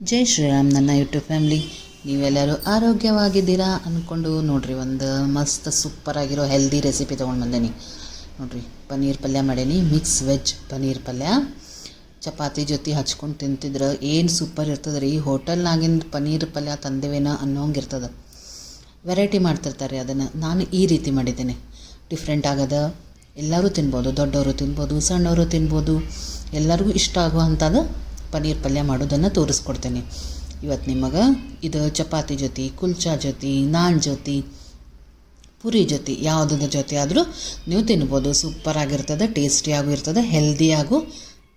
ಜೈ ಶ್ರೀರಾಮ್ ನನ್ನ YouTube family ನೀವೆಲ್ಲರೂ ಆರೋಗ್ಯವಾಗಿದ್ದೀರಾ ಅಂದ್ಕೊಂಡು ನೋಡಿರಿ, ಒಂದು ಮಸ್ತ್ ಸೂಪರ್ ಆಗಿರೋ ಹೆಲ್ದಿ ರೆಸಿಪಿ ತೊಗೊಂಡು ಬಂದೇನಿ. ನೋಡಿರಿ, ಪನ್ನೀರ್ ಪಲ್ಯ ಮಾಡೇನಿ ಮಿಕ್ಸ್ ವೆಜ್ ಪನ್ನೀರ್ ಪಲ್ಯ. ಚಪಾತಿ ಜೊತೆ ಹಚ್ಕೊಂಡು ತಿಂತಿದ್ರೆ ಏನು ಸೂಪರ್ ಇರ್ತದೆ ರೀ? ಹೋಟೆಲ್ನಾಗಿನ ಪನ್ನೀರ್ ಪಲ್ಯ ತಂದೇವೇನ ಅನ್ನೋಂಗೆ ಇರ್ತದೆ. ವೆರೈಟಿ ಮಾಡ್ತಿರ್ತಾರೆ ಅದನ್ನು. ನಾನು ಈ ರೀತಿ ಮಾಡಿದ್ದೇನೆ. ಡಿಫ್ರೆಂಟ್ ಆಗದ. ಎಲ್ಲರೂ ತಿನ್ಬೋದು, ದೊಡ್ಡವರು ತಿನ್ಬೋದು, ಸಣ್ಣವರು ತಿನ್ಬೋದು, ಎಲ್ಲರಿಗೂ ಇಷ್ಟ ಆಗುವಂಥದ್ದು ಪನ್ನೀರ್ ಪಲ್ಯ ಮಾಡೋದನ್ನು ತೋರಿಸ್ಕೊಡ್ತೇನೆ. ಇವತ್ತು ನಿಮಗೆ ಇದು ಚಪಾತಿ ಜೊತೆ, ಕುಲ್ಚಾ ಜೊತೆ, ನಾನ್ ಜೊತೆ, ಪುರಿ ಜೊತೆ ಯಾವುದ್ರ ಜೊತೆ ಆದರೂ ನೀವು ತಿನ್ಬೋದು. ಸೂಪರ್ ಆಗಿರ್ತದೆ ಟೇಸ್ಟಿಯಾಗೂ ಇರ್ತದೆ ಹೆಲ್ದಿಯಾಗೂ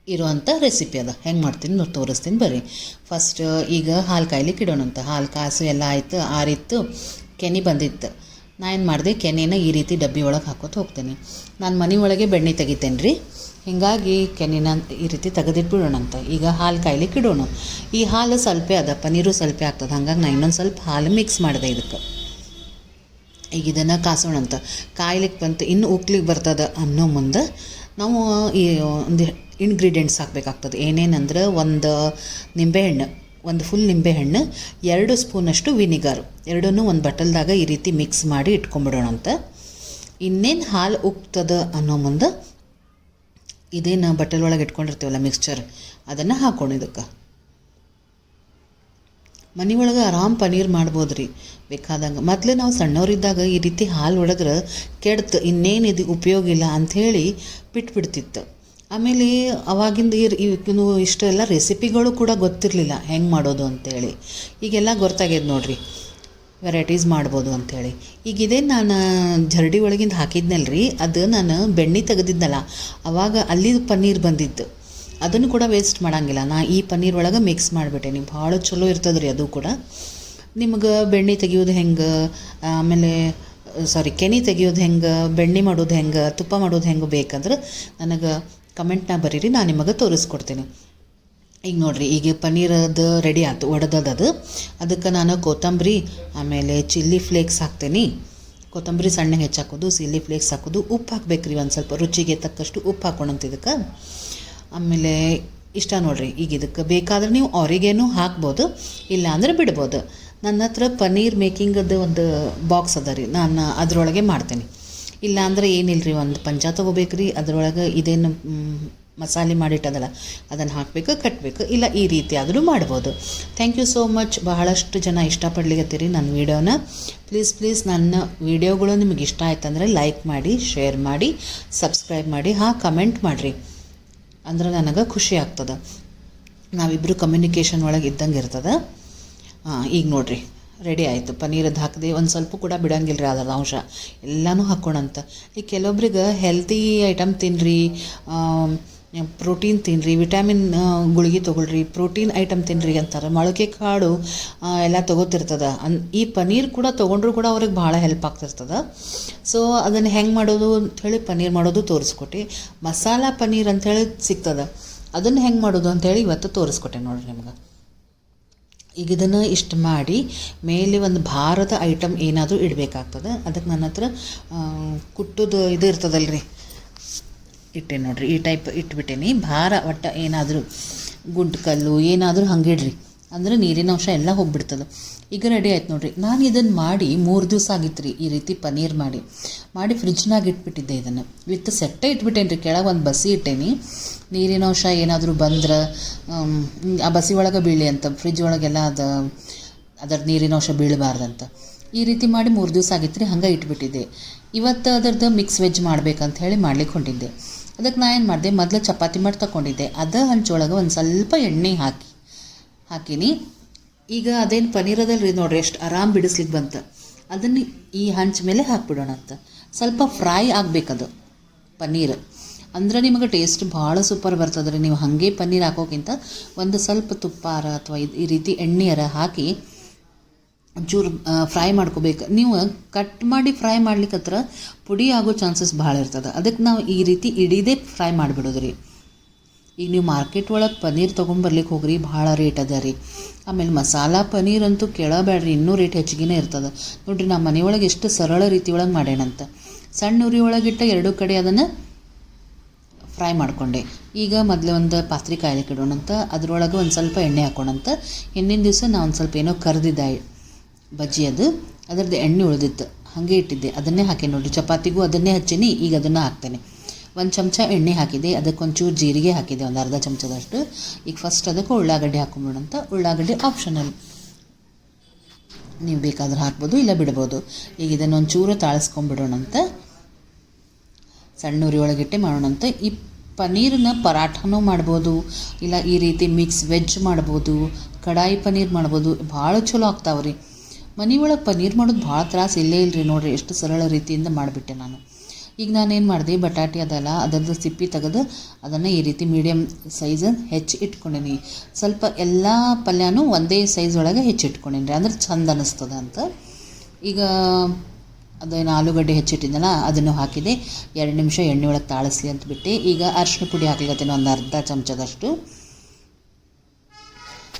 ಇರುವಂಥ ರೆಸಿಪಿ ಅದ. ಹೆಂಗೆ ಮಾಡ್ತೀನಿ ನೋಡಿ ತೋರಿಸ್ತೀನಿ ಬರ್ರಿ. ಫಸ್ಟ್ ಈಗ ಹಾಲು ಕಾಯ್ಲಿಕ್ಕೆ ಇಡೋಣಂತ. ಹಾಲು ಕಾಸು ಎಲ್ಲ ಆಯ್ತು, ಆರಿತ್ತು, ಕೆನೆ ಬಂದಿತ್ತು. ಏನು ಮಾಡಿದೆ ಕೆನೆನ ಈ ರೀತಿ ಡಬ್ಬಿ ಒಳಗೆ ಹಾಕೋತ ಹೋಗ್ತೇನೆ. ನಾನು ಮನೆ ಒಳಗೆ ಬೆಣ್ಣೆ ತೆಗಿತೇನೆ ರೀ ಹೀಗಾಗಿ ಕೆನೆನ ಈ ರೀತಿ ತೆಗೆದಿಟ್ಬಿಡೋಣಂತ. ಈಗ ಹಾಲು ಕಾಯ್ಲಿಕ್ಕೆ ಕಿಡೋಣ. ಈ ಹಾಲು ಸ್ವಲ್ಪ ಅದ ಪನೀರು ಸ್ವಲ್ಪ ಆಗ್ತದೆ. ಹಂಗಾಗಿ ನಾನು ಇನ್ನೊಂದು ಸ್ವಲ್ಪ ಹಾಲು ಮಿಕ್ಸ್ ಮಾಡಿದೆ ಇದಕ್ಕೆ. ಈಗ ಇದನ್ನು ಕಾಸೋಣಂತ. ಕಾಯ್ಲಿಕ್ಕೆ ಬಂತು, ಇನ್ನು ಉಕ್ಲಿಕ್ಕೆ ಬರ್ತದೆ ಅನ್ನೋ ಮುಂದೆ ನಾವು ಈ ಒಂದು ಇಂಗ್ರೀಡಿಯೆಂಟ್ಸ್ ಹಾಕಬೇಕಾಗ್ತದೆ. ಏನೇನಂದ್ರೆ ಒಂದು ನಿಂಬೆಹಣ್ಣು. ಒಂದು ಫುಲ್ ನಿಂಬೆಹಣ್ಣು ಎರಡು ಸ್ಪೂನಷ್ಟು ವಿನಿಗರ್. ಎರಡನ್ನೂ ಒಂದು ಬಟಲ್ದಾಗ ಈ ರೀತಿ ಮಿಕ್ಸ್ ಮಾಡಿ ಇಟ್ಕೊಂಬಿಡೋಣಂತ ಇನ್ನೇನು ಹಾಲು ಉಕ್ತದ ಅನ್ನೋ ಮುಂದೆ ಇದೇನು ಬಟಲ್ ಒಳಗೆ ಇಟ್ಕೊಂಡಿರ್ತೀವಲ್ಲ ಮಿಕ್ಸ್ಚರ್ ಅದನ್ನು ಹಾಕೋಣ ಇದಕ್ಕೆ. ಮನೆ ಒಳಗೆ ಆರಾಮ್ ಪನೀರ್ ಮಾಡ್ಬೋದು ರೀ ಬೇಕಾದಂಗೆ ಮೊದಲು ನಾವು ಸಣ್ಣವರಿದ್ದಾಗ ಈ ರೀತಿ ಹಾಲು ಒಳಗ್ರೆ ಕೆಡ್ತು ಇನ್ನೇನು ಇದು ಉಪಯೋಗ ಇಲ್ಲ ಅಂಥೇಳಿ ಬಿಟ್ಬಿಡ್ತಿತ್ತು. ಆಮೇಲೆ ಅವಾಗಿಂದ ಇವನು ಇಷ್ಟೆಲ್ಲ ರೆಸಿಪಿಗಳು ಕೂಡ ಗೊತ್ತಿರಲಿಲ್ಲ. ಹೆಂಗೆ ಮಾಡೋದು ಅಂತೇಳಿ. ಈಗೆಲ್ಲ ಗೊತ್ತಾಗ್ಯದ ನೋಡ್ರಿ. ವೆರೈಟೀಸ್ ಮಾಡ್ಬೋದು ಅಂಥೇಳಿ ಈಗ ಇದೇ ನಾನು ಜರಡಿ ಒಳಗಿಂದ ಹಾಕಿದ್ನಲ್ಲ ರೀ ಅದು ನಾನು ಬೆಣ್ಣೆ ತೆಗೆದಿದ್ದಲ್ಲ, ಅವಾಗ ಅಲ್ಲಿ ಪನ್ನೀರ್ ಬಂದಿದ್ದು ಅದನ್ನು ಕೂಡ ವೇಸ್ಟ್ ಮಾಡೋಂಗಿಲ್ಲ. ನಾ ಈ ಪನ್ನೀರ್ ಒಳಗೆ ಮಿಕ್ಸ್ ಮಾಡಿಬಿಟ್ಟೇನಿ ಭಾಳ ಚಲೋ ಇರ್ತದೆ ಅದು ಕೂಡ. ನಿಮ್ಗೆ ಬೆಣ್ಣೆ ತೆಗಿಯೋದು ಹೆಂಗೆ? ಆಮೇಲೆ ಸಾರಿ ಕೆನೆ ತೆಗಿಯೋದು ಹೆಂಗೆ? ಬೆಣ್ಣೆ ಮಾಡೋದು ಹೆಂಗೆ? ತುಪ್ಪ ಮಾಡೋದು ಹೆಂಗೆ ಬೇಕಂದ್ರೆ ನನಗೆ ಕಮೆಂಟ್ನ ಬರೀರಿ, ನಾನು ನಿಮಗೆ ತೋರಿಸ್ಕೊಡ್ತೀನಿ. ಈಗ ನೋಡಿರಿ, ಈಗ ಪನ್ನೀರದು ರೆಡಿ ಆಯ್ತು, ಒಡೆದದದು ಅದಕ್ಕೆ ನಾನು ಕೊತ್ತಂಬರಿ, ಆಮೇಲೆ ಚಿಲ್ಲಿ ಫ್ಲೇಕ್ಸ್ ಹಾಕ್ತೀನಿ. ಕೊತ್ತಂಬರಿ ಸಣ್ಣಗೆ ಹೆಚ್ಚಾಕೋದು ಚಿಲ್ಲಿ ಫ್ಲೇಕ್ಸ್ ಹಾಕೋದು, ಉಪ್ಪು ಹಾಕ್ಬೇಕ್ರಿ ಒಂದು ಸ್ವಲ್ಪ, ರುಚಿಗೆ ತಕ್ಕಷ್ಟು ಉಪ್ಪು ಹಾಕೋಣಂತ ಇದಕ್ಕೆ. ಆಮೇಲೆ ಇಷ್ಟ ನೋಡಿರಿ, ಈಗ ಇದಕ್ಕೆ ಬೇಕಾದ್ರೆ ನೀವು ಅವರಿಗೇನು ಹಾಕ್ಬೋದು ಇಲ್ಲ ಅಂದರೆ ಬಿಡ್ಬೋದು. ನನ್ನ ಹತ್ರ ಪನ್ನೀರ್ ಮೇಕಿಂಗದ್ದು ಒಂದು ಬಾಕ್ಸ್ ಅದ ರೀ, ನಾನು ಅದರೊಳಗೆ ಮಾಡ್ತೀನಿ. ಇಲ್ಲ ಅಂದ್ರೆ ಏನಿಲ್ಲ ರೀ ಒಂದು ಪಂಚ ತೊಗೋಬೇಕ್ರಿ, ಅದರೊಳಗೆ ಇದೇನು ಮಸಾಲೆ ಮಾಡಿಟ್ಟದಲ್ಲ, ಅದನ್ನು ಹಾಕಬೇಕು ಕಟ್ಟಬೇಕು ಇಲ್ಲ ಈ ರೀತಿ ಆದರೂ ಮಾಡ್ಬೋದು. ಥ್ಯಾಂಕ್ ಯು ಸೋ ಮಚ್ ಬಹಳಷ್ಟು ಜನ ಇಷ್ಟಪಡ್ಲಿಕ್ಕೆತ್ತೀರಿ ನನ್ನ ವೀಡಿಯೋನ. ಪ್ಲೀಸ್ ಪ್ಲೀಸ್ ನನ್ನ ವೀಡಿಯೋಗಳು ನಿಮಗೆ ಇಷ್ಟ ಆಯ್ತಂದರೆ ಲೈಕ್ ಮಾಡಿ ಶೇರ್ ಮಾಡಿ ಸಬ್ಸ್ಕ್ರೈಬ್ ಮಾಡಿ, ಹಾಂ ಕಮೆಂಟ್ ಮಾಡಿರಿ. ಅಂದ್ರೆ ನನಗೆ ಖುಷಿ ಆಗ್ತದೆ. ನಾವಿಬ್ಬರು ಕಮ್ಯುನಿಕೇಷನ್ ಒಳಗೆ ಇದ್ದಂಗೆ ಇರ್ತದೆ. ಈಗ ನೋಡ್ರಿ. ರೆಡಿ ಆಯಿತು. ಪನ್ನೀರದ್ದು ಹಾಕಿದೆ ಒಂದು ಸ್ವಲ್ಪ ಕೂಡ ಬಿಡಂಗಿಲ್ಲ ರೀ ಅದರ ಅಂಶ. ಎಲ್ಲನೂ ಹಾಕ್ಕೊಳಂತ ಈಗ ಕೆಲವೊಬ್ರಿಗೆ ಹೆಲ್ತಿ ಐಟಮ್ ತಿನ್ನಿರಿ ಪ್ರೋಟೀನ್ ತಿನ್ನಿರಿ ವಿಟಮಿನ್ ಗುಳಿಗೆ ತೊಗೊಳ್ರಿ ಪ್ರೋಟೀನ್ ಐಟಮ್ ತಿನ್ನಿರಿ ಅಂತಾರೆ. ಮೊಳಕೆ ಕಾಳು ಎಲ್ಲ ತೊಗೋತಿರ್ತದೆ. ಅನ್, ಈ ಪನ್ನೀರ್ ಕೂಡ ತೊಗೊಂಡ್ರು ಕೂಡ ಅವ್ರಿಗೆ ಭಾಳ ಹೆಲ್ಪ್ ಆಗ್ತಿರ್ತದೆ. ಸೊ ಅದನ್ನು ಹೆಂಗೆ ಮಾಡೋದು ಅಂಥೇಳಿ ಪನ್ನೀರ್ ಮಾಡೋದು ತೋರಿಸ್ಕೊಟ್ಟೆ. ಮಸಾಲ ಪನ್ನೀರ್ ಅಂಥೇಳಿ ಸಿಗ್ತದೆ. ಅದನ್ನು ಹೆಂಗೆ ಮಾಡೋದು ಅಂಥೇಳಿ ಇವತ್ತು ತೋರಿಸ್ಕೊಟ್ಟೆ ನೋಡಿರಿ ನಿಮ್ಗೆ. ಈಗ ಇದನ್ನು ಇಷ್ಟು ಮಾಡಿ ಮೇಲೆ ಒಂದು ಭಾರದ ಐಟಮ್ ಏನಾದರೂ ಇಡಬೇಕಾಗ್ತದೆ. ಅದಕ್ಕೆ ನನ್ನ ಹತ್ರ ಕುಟ್ಟುದು ಇದು ಇರ್ತದಲ್ಲ ರೀ ಇಟ್ಟೆ ನೋಡಿರಿ, ಈ ಟೈಪ್ ಇಟ್ಬಿಟ್ಟೇನಿ. ಭಾರ ಒಟ್ಟು ಏನಾದರೂ ಗುಡ್ಡ ಕಲ್ಲು ಏನಾದರೂ ಹಂಗೆ ಇಡ್ರಿ. ಅಂದ್ರೆ ನೀರಿನ ಅಂಶ ಎಲ್ಲ ಹೋಗ್ಬಿಡ್ತದೆ. ಈಗ ರೆಡಿ ಆಯ್ತು ನೋಡ್ರಿ. ನಾನು ಇದನ್ನು ಮಾಡಿ ಮೂರು ದಿವಸ ಆಗಿತ್ತು ಈ ರೀತಿ ಪನೀರ್ ಮಾಡಿ. ಮಾಡಿ ಫ್ರಿಜ್ನಾಗ ಇಟ್ಬಿಟ್ಟಿದ್ದೆ ಇದನ್ನು. ವಿತ್ ಸೆಟ್ಟೆ ಇಟ್ಬಿಟ್ಟೇನಿ ರೀ ಕೆಳಗೆ ಒಂದು ಬಸಿ ಇಟ್ಟೇನಿ. ನೀರಿನ ಅಂಶ ಏನಾದರೂ ಬಂದ್ರೆ ಆ ಬಸಿ ಒಳಗೆ ಬೀಳಿ ಅಂತ ಫ್ರಿಜ್ ಒಳಗೆಲ್ಲ ಅದು, ಅದರ ನೀರಿನ ಅಂಶ ಬೀಳಬಾರ್ದಂತ. ಈ ರೀತಿ ಮಾಡಿ ಮೂರು ದಿವಸ ಆಗಿತ್ತು ರೀ ಹಂಗೆ ಇಟ್ಬಿಟ್ಟಿದ್ದೆ. ಇವತ್ತು ಅದರದ್ದು ಮಿಕ್ಸ್ ವೆಜ್ ಮಾಡ್ಬೇಕಂತ ಹೇಳಿ ಮಾಡ್ಲಿಕ್ಕೆ ಹೊಂಟಿದ್ದೆ. ಅದಕ್ಕೆ ನಾ ಏನು ಮಾಡಿದೆ, ಮೊದಲು ಚಪಾತಿ ಮಾಡಿ ತಗೊಂಡಿದ್ದೆ ಅದ ಹಂಚೊಳಗೆ ಒಂದು ಸ್ವಲ್ಪ ಎಣ್ಣೆ ಹಾಕಿ ಹಾಕೀನಿ. ಈಗ ಅದೇನು ಪನ್ನೀರ್ ಅದಲ್ಲ ರೀ ನೋಡ್ರಿ, ಎಷ್ಟು ಆರಾಮ್ ಬಿಡಿಸ್ಲಿಕ್ಕೆ ಬಂತ. ಅದನ್ನು ಈ ಹಂಚ ಮೇಲೆ ಹಾಕ್ಬಿಡೋಣ ಅಂತ. ಸ್ವಲ್ಪ ಫ್ರೈ ಆಗಬೇಕದು, ಪನ್ನೀರ್. ಅಂದ್ರೆ ನಿಮಗೆ ಟೇಸ್ಟ್ ಭಾಳ ಸೂಪರ್ ಬರ್ತದ್ರಿ. ನೀವು ಹಾಗೆ ಪನ್ನೀರ್ ಹಾಕೋಕ್ಕಿಂತ ಒಂದು ಸ್ವಲ್ಪ ತುಪ್ಪಾರ ಅಥವಾ ಈ ರೀತಿ ಎಣ್ಣೆಯರ ಹಾಕಿ ಒಂಚೂರು ಫ್ರೈ ಮಾಡ್ಕೋಬೇಕು. ನೀವು ಕಟ್ ಮಾಡಿ ಫ್ರೈ ಮಾಡ್ಲಿಕ್ಕೆ ಹತ್ರ ಪುಡಿ ಆಗೋ ಚಾನ್ಸಸ್ ಭಾಳ ಇರ್ತದೆ. ಅದಕ್ಕೆ ನಾವು ಈ ರೀತಿ ಇಡೀದೇ ಫ್ರೈ ಮಾಡಿಬಿಡೋದು ರೀ ಈಗ ನೀವು ಮಾರ್ಕೆಟ್ ಒಳಗೆ ಪನ್ನೀರ್ ತೊಗೊಂಬರ್ಲಿಕ್ಕೆ ಹೋಗ್ರಿ, ಭಾಳ ರೇಟ್ ಅದ ರೀ. ಆಮೇಲೆ ಮಸಾಲ ಪನ್ನೀರ್ ಅಂತೂ ಕೇಳಬೇಡ್ರಿ, ಇನ್ನೂ ರೇಟ್ ಹೆಚ್ಚಿಗೆನೇ ಇರ್ತದೆ. ನೋಡಿರಿ ನಮ್ಮ ಮನೆಯೊಳಗೆ ಎಷ್ಟು ಸರಳ ರೀತಿ ಒಳಗೆ ಮಾಡ್ಯಾನಂತ ಸಣ್ಣ ಉರಿ ಒಳಗಿಟ್ಟ ಎರಡೂ ಕಡೆ ಅದನ್ನು ಫ್ರೈ ಮಾಡಿಕೊಂಡೆ. ಈಗ ಮೊದಲು ಒಂದು ಪಾತ್ರೆ ಕಾಯ್ಲಿಕ್ಕೆ ಇಡೋಣಂತ ಅದರೊಳಗೆ ಒಂದು ಸ್ವಲ್ಪ ಎಣ್ಣೆ ಹಾಕೋಣಂತ ಹಿಂದಿನ ದಿವಸ ನಾನು ಒಂದು ಸ್ವಲ್ಪ ಏನೋ ಕರೆದಿದ್ದ ಬಜ್ಜಿ ಅದು ಅದರದ್ದು ಎಣ್ಣೆ ಉಳಿದಿತ್ತು. ಹಾಗೆ ಇಟ್ಟಿದ್ದೆ. ಅದನ್ನೇ ಹಾಕಿ ನೋಡಿರಿ, ಚಪಾತಿಗೂ ಅದನ್ನೇ ಹಚ್ಚೀನಿ, ಈಗ ಅದನ್ನು ಹಾಕ್ತೇನೆ. ಒಂದು ಚಮಚ ಎಣ್ಣೆ ಹಾಕಿದೆ ಅದಕ್ಕೆ ಒಂಚೂರು ಜೀರಿಗೆ ಹಾಕಿದೆ, ಒಂದು ಅರ್ಧ ಚಮಚದಷ್ಟು. ಈಗ ಫಸ್ಟ್ ಅದಕ್ಕೆ ಉಳ್ಳಾಗಡ್ಡೆ ಹಾಕೊಂಬಿಡೋಣಂತ ಉಳ್ಳಾಗಡ್ಡೆ ಆಪ್ಷನಲ್ ನೀವು ಬೇಕಾದ್ರೆ ಹಾಕ್ಬೋದು, ಇಲ್ಲ ಬಿಡ್ಬೋದು. ಈಗ ಇದನ್ನು ಒಂಚೂರು ತಾಳಿಸ್ಕೊಂಬಿಡೋಣಂತ ಸಣ್ಣ ಉರಿಯೊಳಗಿಟ್ಟೆ ಮಾಡೋಣ ಮಾಡೋಣಂತ ಈ ಪನ್ನೀರನ್ನ ಪರಾಠನೂ ಮಾಡ್ಬೋದು. ಇಲ್ಲ, ಈ ರೀತಿ ಮಿಕ್ಸ್ ವೆಜ್ ಮಾಡ್ಬೋದು. ಕಡಾಯಿ ಪನ್ನೀರ್ ಮಾಡ್ಬೋದು. ಭಾಳ ಚಲೋ ಆಗ್ತಾವ್ರಿ. ರೀ ಮನೆ ಒಳಗೆ ಪನ್ನೀರ್ ಮಾಡೋದು ಭಾಳ ತ್ರಾಸ ಇಲ್ಲೇ ಇಲ್ಲರಿ ನೋಡಿರಿ. ಎಷ್ಟು ಸರಳ ರೀತಿಯಿಂದ ಮಾಡಿಬಿಟ್ಟೆ ನಾನು. ಈಗ ನಾನೇನು ಮಾಡಿದೆ, ಬಟಾಟೆ ಅದಲ್ಲ ಅದರದ್ದು ಸಿಪ್ಪಿ ತೆಗೆದು ಅದನ್ನು ಈ ರೀತಿ ಮೀಡಿಯಮ್ ಸೈಜ್ ಹೆಚ್ಚು ಇಟ್ಕೊಂಡೀನಿ. ಸ್ವಲ್ಪ ಎಲ್ಲ ಪಲ್ಯನೂ ಒಂದೇ ಸೈಜ್ ಒಳಗೆ ಹೆಚ್ಚಿಟ್ಕೊಂಡೀನಿ ರೀ ಅಂದ್ರೆ ಚಂದ ಅನ್ನಿಸ್ತದ ಅಂತ. ಈಗ ಅದೇನು ಆಲೂಗಡ್ಡೆ ಹೆಚ್ಚಿಟ್ಟಿದ್ದಲ್ಲ ಅದನ್ನು ಹಾಕಿದೆ. ಎರಡು ನಿಮಿಷ ಎಣ್ಣೆ ಒಳಗೆ ತಾಳಿಸಿ ಅಂತ ಬಿಟ್ಟು. ಈಗ ಅರಿಶಿನ ಪುಡಿ ಹಾಕ್ಲಿಕತ್ತೀನಿ ಒಂದು ಅರ್ಧ ಚಮಚದಷ್ಟು.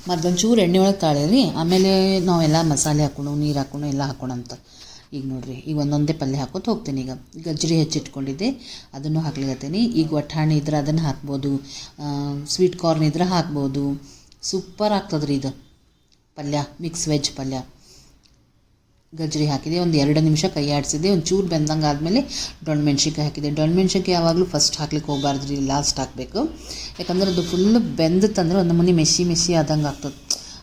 ಮತ್ತೊಂಚೂರು ಎಣ್ಣೆ ಒಳಗೆ ತಾಳಿರಿ. ಆಮೇಲೆ ನಾವೆಲ್ಲ ಮಸಾಲೆ ಹಾಕೋಣ, ನೀರು ಹಾಕೋಣ, ಎಲ್ಲ ಹಾಕೋಣ ಅಂತ ಈಗ ನೋಡಿರಿ, ಈಗ ಒಂದೊಂದೇ ಪಲ್ಯ ಹಾಕೋತ ಹೋಗ್ತೀನಿ. ಈಗ ಗಜ್ಜರಿ ಹೆಚ್ಚಿಟ್ಕೊಂಡಿದ್ದೆ, ಅದನ್ನು ಹಾಕ್ಲಿಕತ್ತೀನಿ. ಈಗ ಒಟ್ಟಾಣಿ ಇದ್ರೆ ಅದನ್ನು ಹಾಕ್ಬೋದು ಸ್ವೀಟ್ ಕಾರ್ನ್ ಇದ್ರೆ ಹಾಕ್ಬೋದು. ಸೂಪರ್ ಆಗ್ತದ್ರಿ ಇದು. ಪಲ್ಯ ಮಿಕ್ಸ್ ವೆಜ್ ಪಲ್ಯ. ಗಜ್ಜರಿ ಹಾಕಿದೆ, ಒಂದು ಎರಡು ನಿಮಿಷ ಕೈ ಆಡಿಸಿದೆ. ಒಂದು ಚೂರು ಬೆಂದಂಗೆ ಆದಮೇಲೆ ಡೊಣ್ ಮೆಣ್ಸಿನ್ಕಾಯಿ ಹಾಕಿದೆ. ಡೊಣ್ ಮೆಣ್ಸಿನ್ಕಾಯಿ ಯಾವಾಗಲೂ ಫಸ್ಟ್ ಹಾಕ್ಲಿಕ್ಕೆ ಹೋಗ್ಬಾರ್ದು ರೀ ಲಾಸ್ಟ್ ಹಾಕಬೇಕು. ಯಾಕಂದ್ರೆ ಅದು ಫುಲ್ ಬೆಂದಿತ್ತಂದ್ರೆ ಒಂದು ಮನೆ ಮೆಸಿ ಮೆಸಿ ಆದಂಗೆ ಆಗ್ತದೆ.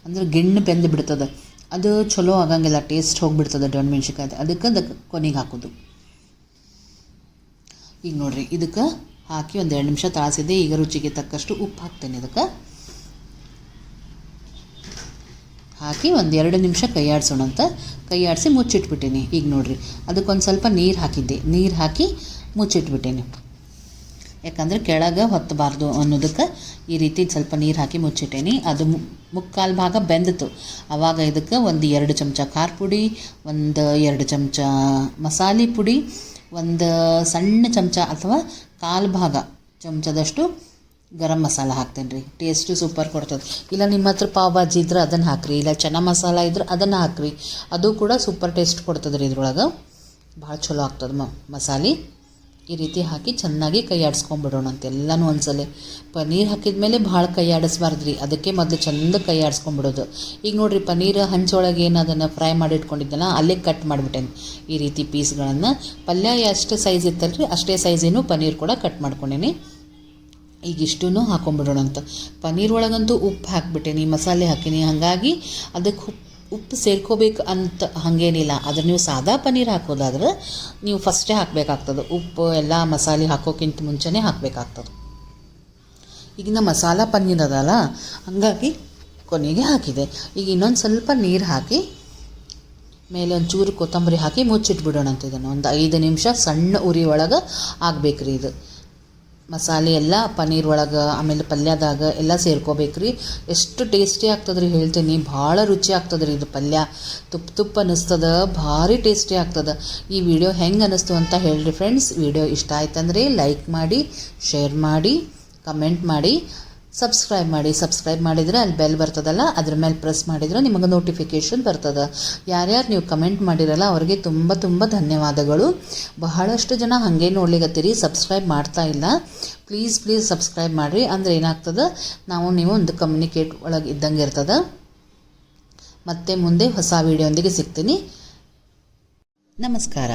ಅಂದ್ರೆ ಗಿಣ್ಣು ಬೆಂದು ಬಿಡ್ತದೆ. ಅದು ಚಲೋ ಆಗಂಗಿಲ್ಲ ಟೇಸ್ಟ್ ಹೋಗಿಬಿಡ್ತದೆ ಡೊಣ್ ಮೆಣ್ಸಿನ್ಕಾಯಿ ಅದಕ್ಕೆ ಅದಕ್ಕೆ ಕೊನೆಗೆ ಹಾಕೋದು. ಈಗ ನೋಡಿರಿ, ಇದಕ್ಕೆ ಹಾಕಿ ಒಂದು ಎರಡು ನಿಮಿಷ ತಾಳಿಸಿದ್ದೆ ಈಗ ರುಚಿಗೆ ತಕ್ಕಷ್ಟು ಉಪ್ಪು ಹಾಕ್ತೇನೆ ಇದಕ್ಕೆ. ಹಾಕಿ ಒಂದು ಎರಡು ನಿಮಿಷ ಕೈ ಆಡಿಸೋಣ ಅಂತ ಕೈ ಆಡಿಸಿ ಮುಚ್ಚಿಟ್ಬಿಟ್ಟೀನಿ. ಈಗ ನೋಡಿರಿ, ಅದಕ್ಕೊಂದು ಸ್ವಲ್ಪ ನೀರು ಹಾಕಿದ್ದೆ, ನೀರು ಹಾಕಿ ಮುಚ್ಚಿಟ್ಬಿಟ್ಟೀನಿ. ಯಾಕಂದರೆ ಕೆಳಗೆ ಹೊತ್ತಬಾರ್ದು ಅನ್ನೋದಕ್ಕೆ ಈ ರೀತಿ ಸ್ವಲ್ಪ ನೀರು ಹಾಕಿ ಮುಚ್ಚಿಟ್ಟೇನಿ. ಅದು ಮುಕ್ಕಾಲು ಭಾಗ ಬೆಂದಿತು. ಆವಾಗ ಇದಕ್ಕೆ ಒಂದು ಎರಡು ಚಮಚ ಖಾರ ಪುಡಿ, ಒಂದು ಎರಡು ಚಮಚ ಮಸಾಲೆ ಪುಡಿ, ಒಂದು ಸಣ್ಣ ಚಮಚ ಅಥವಾ ಕಾಲು ಭಾಗ ಚಮಚದಷ್ಟು ಗರಂ ಮಸಾಲ ಹಾಕ್ತೇನೆ ರೀ ಟೇಸ್ಟು ಸೂಪರ್ ಕೊಡ್ತದೆ. ಇಲ್ಲ ನಿಮ್ಮ ಹತ್ರ ಪಾವ್ ಭಾಜಿ ಇದ್ರೆ ಅದನ್ನು ಹಾಕ್ರಿ. ಇಲ್ಲ ಚೆನ್ನ ಮಸಾಲ ಇದ್ರೆ ಅದನ್ನು ಹಾಕ್ರಿ. ಅದು ಕೂಡ ಸೂಪರ್ ಟೇಸ್ಟ್ ಕೊಡ್ತದೆ ರೀ ಇದ್ರೊಳಗೆ. ಭಾಳ ಚಲೋ ಆಗ್ತದೆ ಮಸಾಲೆ. ಈ ರೀತಿ ಹಾಕಿ ಚೆನ್ನಾಗಿ ಕೈ ಅಂತ ಎಲ್ಲನೂ ಒಂದ್ಸಲ. ಪನ್ನೀರ್ ಹಾಕಿದ ಮೇಲೆ ಭಾಳ ಕೈ ಆಡಿಸ್ಬಾರ್ದು ಅದಕ್ಕೆ ಮೊದಲು ಚೆಂದ ಕೈ ಆಡಿಸ್ಕೊಂಬಿಡೋದು ಈಗ ನೋಡಿರಿ ಪನ್ನೀರ್ ಹಂಚೊಳಗೆ ಏನು ಅದನ್ನು ಫ್ರೈ ಮಾಡಿ ಇಟ್ಕೊಂಡಿದ್ದಲ್ಲ ಅಲ್ಲೇ ಕಟ್ ಮಾಡಿಬಿಟ್ಟೇನೆ. ಈ ರೀತಿ ಪೀಸ್ಗಳನ್ನು. ಪಲ್ಯ ಎಷ್ಟು ಸೈಜ್ ಇತ್ತಲ್ರಿ, ಅಷ್ಟೇ ಸೈಜಿನೂ ಪನ್ನೀರ್ ಕೂಡ ಕಟ್ ಮಾಡ್ಕೊಂಡೇನಿ. ಈಗ ಇಷ್ಟೂ ಹಾಕೊಂಡ್ಬಿಡೋಣ ಅಂತ. ಪನ್ನೀರ್ ಒಳಗಂತೂ ಉಪ್ಪು ಹಾಕ್ಬಿಟ್ಟೇನಿ, ಮಸಾಲೆ ಹಾಕೀನಿ. ಹಾಗಾಗಿ ಅದಕ್ಕೆ ಉಪ್ಪು ಉಪ್ಪು ಸೇರ್ಕೋಬೇಕು ಅಂತ ಹಾಗೇನಿಲ್ಲ. ಅದ್ರ ನೀವು ಸಾದಾ ಪನ್ನೀರ್ ಹಾಕೋದಾದ್ರೆ ನೀವು ಫಸ್ಟೇ ಹಾಕಬೇಕಾಗ್ತದೆ. ಉಪ್ಪು, ಎಲ್ಲ ಮಸಾಲೆ ಹಾಕೋಕ್ಕಿಂತ ಮುಂಚೆನೇ ಹಾಕಬೇಕಾಗ್ತದೆ. ಈಗಿನ ಮಸಾಲ ಪನ್ನೀರ್ ಅದಲ್ಲ, ಹಾಗಾಗಿ ಕೊನೆಗೆ ಹಾಕಿದೆ. ಈಗ ಇನ್ನೊಂದು ಸ್ವಲ್ಪ ನೀರು ಹಾಕಿ, ಮೇಲೆ ಒಂದು ಚೂರು ಕೊತ್ತಂಬರಿ ಹಾಕಿ ಮುಚ್ಚಿಟ್ಬಿಡೋಣ ಅಂತ ಇದನ್ನು ಒಂದು ಐದು ನಿಮಿಷ ಸಣ್ಣ ಉರಿ ಒಳಗೆ ಆಗಬೇಕ್ರಿ ಇದು. ಮಸಾಲೆ ಎಲ್ಲ ಪನ್ನೀರ್ ಒಳಗೆ, ಆಮೇಲೆ ಪಲ್ಯದಾಗ ಎಲ್ಲ ಸೇರ್ಕೋಬೇಕು ರೀ ಎಷ್ಟು ಟೇಸ್ಟಿ ಆಗ್ತದೆ ಹೇಳ್ತೀನಿ. ಭಾಳ ರುಚಿ ಆಗ್ತದೆ ಇದು ಪಲ್ಯ. ತುಪ್ಪ ತುಪ್ಪ ಅನ್ನಿಸ್ತದ ಭಾರಿ ಟೇಸ್ಟಿ ಆಗ್ತದೆ. ಈ ವಿಡಿಯೋ ಹೆಂಗೆ ಅನ್ನಿಸ್ತು ಅಂತ ಹೇಳ್ರಿ ಫ್ರೆಂಡ್ಸ್ ವಿಡಿಯೋ ಇಷ್ಟ ಆಯ್ತಂದ್ರೆ ಲೈಕ್ ಮಾಡಿ ಶೇರ್ ಮಾಡಿ ಕಮೆಂಟ್ ಮಾಡಿ. ಸಬ್ಸ್ಕ್ರೈಬ್ ಮಾಡಿ ಸಬ್ಸ್ಕ್ರೈಬ್ ಮಾಡಿದರೆ ಅಲ್ಲಿ ಬೆಲ್ ಬರ್ತದಲ್ಲ, ಅದ್ರ ಮೇಲೆ ಪ್ರೆಸ್ ಮಾಡಿದರೆ ನಿಮಗೆ ನೋಟಿಫಿಕೇಷನ್ ಬರ್ತದೆ. ಯಾರ್ಯಾರು ನೀವು ಕಮೆಂಟ್ ಮಾಡಿರಲ್ಲ, ಅವರಿಗೆ ತುಂಬ ತುಂಬ ಧನ್ಯವಾದಗಳು. ಬಹಳಷ್ಟು ಜನ ಹಾಗೆ ನೋಡ್ಲಿಕ್ಕತ್ತೀರಿ ಸಬ್ಸ್ಕ್ರೈಬ್ ಮಾಡ್ತಾ ಇಲ್ಲ. ಪ್ಲೀಸ್ ಪ್ಲೀಸ್ ಸಬ್ಸ್ಕ್ರೈಬ್ ಮಾಡಿರಿ. ಅಂದರೆ ಏನಾಗ್ತದೆ? ನಾವು, ನೀವು ಒಂದು ಕಮ್ಯುನಿಕೇಟ್ ಒಳಗೆ ಇದ್ದಂಗೆ ಇರ್ತದೆ. ಮತ್ತೆ ಮುಂದೆ ಹೊಸ ವೀಡಿಯೋಂದಿಗೆ ಸಿಗ್ತೀನಿ. ನಮಸ್ಕಾರ.